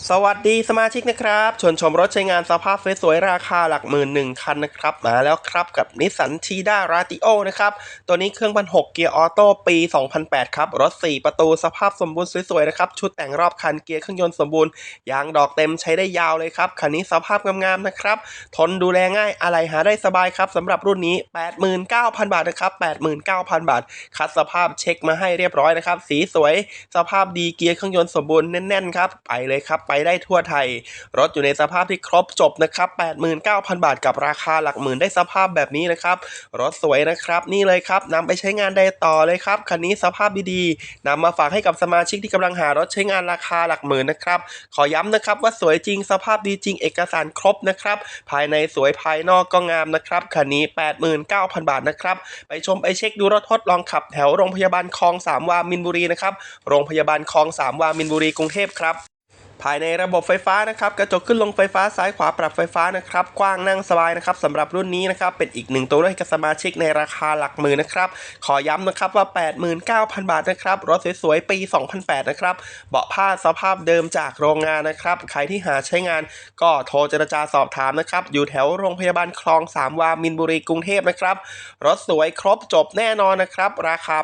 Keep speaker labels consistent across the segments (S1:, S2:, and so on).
S1: สวัสดีสมาชิกนะครับชวนชมรถใช้งานสภาพสวยๆราคาหลักหมื่นหนึ่งคันนะครับ มาแล้วครับกับนิสสันชีด้าราติโอนะครับ ตัวนี้เครื่องพันหกเกียร์ออโต้ปี 2008 ครับ รถ 4 ประตูสภาพสมบูรณ์สวยๆนะครับ ชุดแต่งรอบคันเกียร์เครื่องยนต์สมบูรณ์ยางดอกเต็มใช้ได้ยาวเลยครับ คันนี้สภาพงามๆนะครับ ทนดูแลง่ายอะไรหาได้สบายครับสำหรับรุ่นนี้ 89,000 บาทนะครับ 89,000 บาท คัดสภาพเช็คมาให้เรียบร้อยนะครับสีสวย สภาพดีเกียร์เครื่องยนต์สมบูรณ์แน่นๆครับไปเลยครับไปได้ทั่วไทย รถอยู่ในสภาพที่ครบจบนะครับ 89,000 บาทกับราคาหลักหมื่นได้สภาพแบบนี้นะครับ รถสวยนะครับ นี่เลยครับนำไปใช้งานได้ต่อเลยครับ คันนี้สภาพดีๆนำมาฝากให้กับสมาชิกที่กำลังหารถใช้งานราคาหลักหมื่นนะครับ ขอย้ำนะครับว่าสวยจริงสภาพดีจริงเอกสารครบนะครับ ภายในสวยภายนอกก็งามนะครับคันนี้ 89,000 บาทนะครับ ไปชมไปเช็คดูรถทดลองขับแถวโรงพยาบาลคลองสามวามินบุรีนะครับ โรงพยาบาลคลองสามวามินบุรีกรุงเทพครับ ภายในระบบไฟฟ้านะครับกระจกขึ้นลงไฟฟ้าซ้ายขวาปรับไฟฟ้านะครับกว้างนั่งสบายนะครับสำหรับรุ่นนี้นะครับเป็นอีกหนึ่งตัวเลือกให้กับสมาชิกในราคาหลักหมื่นนะครับขอย้ำนะครับว่า 89,000 บาทนะครับรถสวยๆปี 2008 นะครับเบาะผ้าสภาพเดิมจากโรงงานนะครับใครที่หาใช้งานก็โทรเจรจาสอบถามนะครับอยู่แถวโรงพยาบาลคลองสามวามินบุรีกรุงเทพนะครับรถสวยครบจบแน่นอนนะครับราคา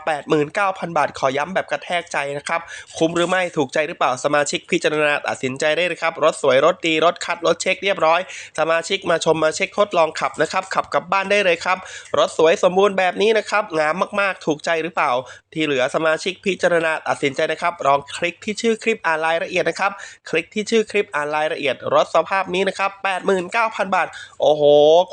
S1: 89,000 บาท ขอย้ำแบบกระแทกใจนะครับคุ้มหรือไม่ถูกใจหรือเปล่าสมาชิกพิจารณาตัดสินใจได้เลยครับ รถสวยรถดีรถคัดรถเช็คเรียบร้อย สมาชิกมาชมมาเช็คทดลองขับนะครับ ขับกลับบ้านได้เลยครับ รถสวยสมบูรณ์แบบนี้นะครับงามมากๆ ถูกใจหรือเปล่า ที่เหลือสมาชิกพิจารณาตัดสินใจนะครับลองคลิกที่ชื่อคลิปอ่านรายละเอียดนะครับ คลิกที่ชื่อคลิปอ่านรายละเอียด รถสภาพนี้นะครับ89,000 บาท โอ้โห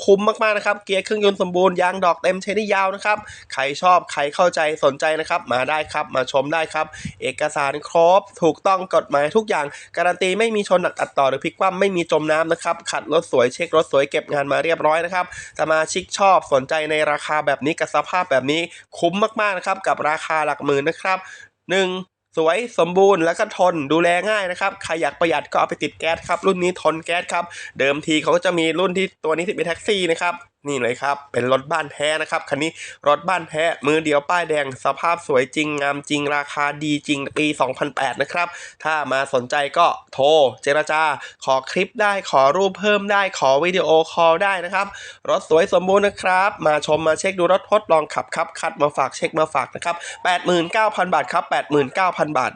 S1: คุ้มมากๆนะครับเกียร์เครื่องยนต์สมบูรณ์ยางดอกเต็มใช้ได้ยาวนะครับใครชอบใครเข้าใจสนใจนะครับมาได้ครับมาชมได้ครับ เอกสารครบถูกต้องกฎหมายทุกอย่างการันตีไม่มีชนหนักตัดต่อหรือพลิกคว่ำไม่มีจมน้ำนะครับขัดรถสวยเช็ครถสวยเก็บงานมาเรียบร้อยนะครับสมาชิกชอบสนใจในราคาแบบนี้กับสภาพแบบนี้คุ้มมากๆนะครับกับราคาหลักหมื่นนะครับหนึ่งสวยสมบูรณ์แล้วก็ทนดูแลง่ายนะครับใครอยากประหยัดก็เอาไปติดแก๊สครับรุ่นนี้ทนแก๊สครับเดิมทีเขาก็จะมีรุ่นที่ตัวนี้ที่เป็นแท็กซี่นะครับ นี่เลยครับ เป็นรถบ้านแท้นะครับ คันนี้รถบ้านแท้มือเดียวป้ายแดงสภาพสวยจริง งามจริงราคาดีจริงปี 2008 นะครับ ถ้ามาสนใจก็โทร เจรจา ขอคลิปได้ขอรูปเพิ่มได้ขอวิดีโอคอลได้นะครับ รถสวยสมบูรณ์นะครับ มาชมมาเช็คดูรถทดลองขับครับคัดมาฝากเช็คมาฝากนะครับ 89,000 บาทครับ 89,000 บาท